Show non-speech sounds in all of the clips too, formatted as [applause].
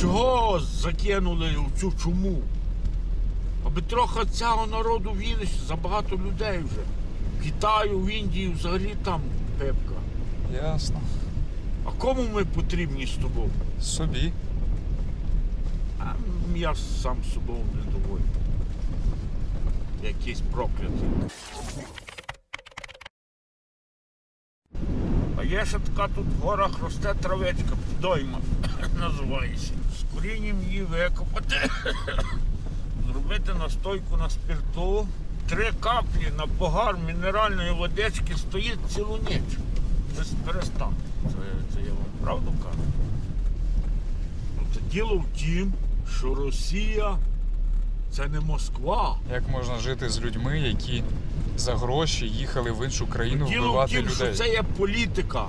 чого закинули в цю чуму? Аби трохи цього народу Вінниці, забагато людей вже. В Китаю, в Індії взагалі там пепка. Ясно. А кому ми потрібні з тобою? Собі. А я сам з собою недовольний. Якийсь проклятий. А є ще така тут в горах росте травечка, дойма [laughs] називається. З корінням її викопати, [coughs] зробити настойку на спирту. Три каплі на погар мінеральної водички стоїть цілу ніч. Без перестан. Це, це я вам правду кажу. Це діло в тім, що Росія це не Москва. Як можна жити з людьми, які за гроші їхали в іншу країну Діло в вбивати тім, людей? що це є політика.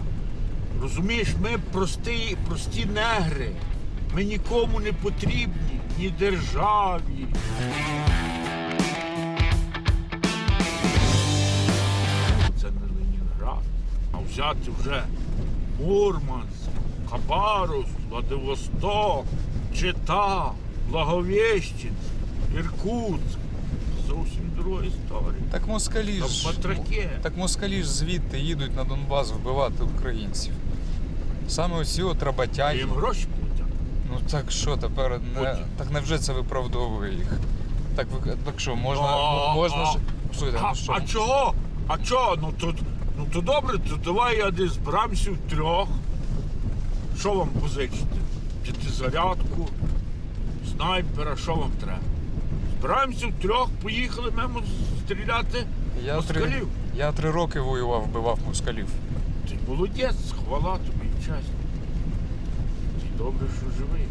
Розумієш, ми прості, прості негри. Ми нікому не потрібні, ні державі. Це не Ленінград. А взяти вже Мурманськ, Хабаровськ, Владивосток, Чита, Благовещенськ, Іркутськ. Зовсім друга історія. Так москалі ж. Так москалі ж звідти їдуть на Донбас вбивати українців. Саме оці от роботяги. їм гроші платять. Ну так що тепер не так невже це виправдовує їх? Так ви так що, можна А, можна а, ж. Ну що? а чого? А чого? Ну то, ну то добре, то давай я десь зберемося в трьох. Що вам позичити? П'ятизарядку, снайпера, що вам треба? Збираємося в трьох, поїхали мимо стріляти я, три, я три роки воював, вбивав москалів. Ти молодець, хвала тобі і честь. Ти добре, що живий.